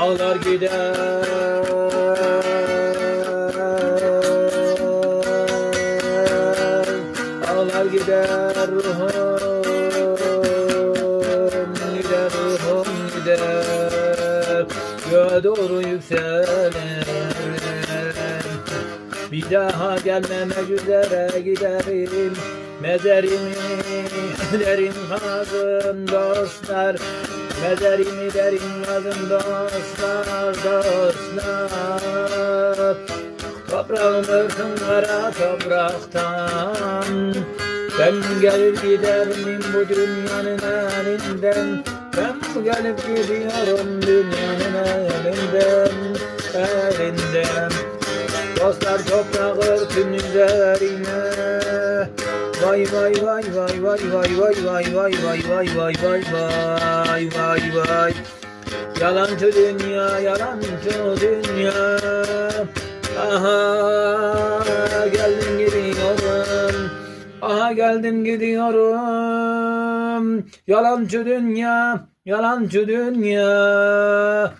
Ağlar gider. Ağlar gider ruhum Gider ruhum gider. Göğe doğru yükselir Bir daha gelmemek üzere giderim. Mezarımı derim kazın dostlar. Mezarımı derim kazın dostlar dostlar. Toprağım örtün kara topraktan. Ben gelir giderim bu dünyanın elinden. Ben gelip gidiyorum dünyanın elinden Elinden Dostlar toprak örtün üzerine Vay vay vay vay vay vay vay vay vay vay vay vay vay vay vay vay Yalancı dünya yalancı dünya Aha geldim gidiyorum Aha geldim gidiyorum Yalancı dünya Yalancı dünya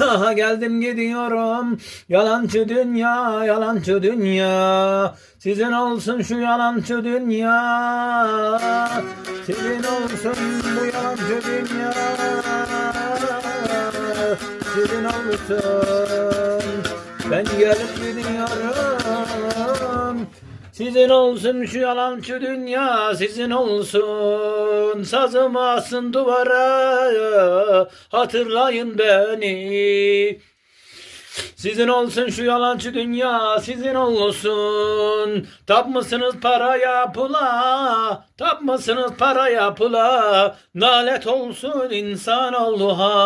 Aha geldim gidiyorum. Yalancı dünya yalancı dünya. Sizin olsun şu yalancı dünya. Sizin olsun bu yalancı dünya. Sizin olsun. Ben gelip gidiyorum sizin olsun şu yalancı dünya sizin olsun. Sazımı asın duvara Hatırlayın beni. Sizin olsun şu yalancı dünya sizin olsun. Tapmışsınız paraya pula Tapmışsınız paraya pula. Nalet olsun insanoğluha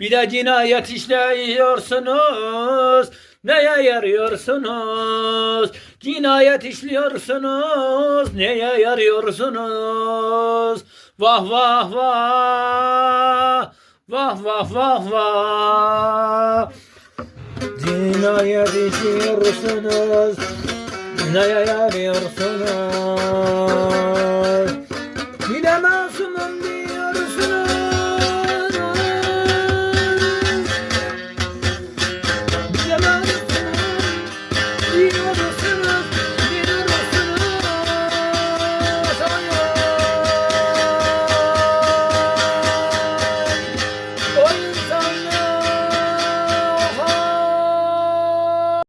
Bir de cinayet işliyorsunuz Neye yarıyorsunuz? Cinayet işliyorsunuz. Neye yarıyorsunuz? Vah vah vah. Vah vah vah vah. Cinayet işliyorsunuz. Neye yarıyorsunuz?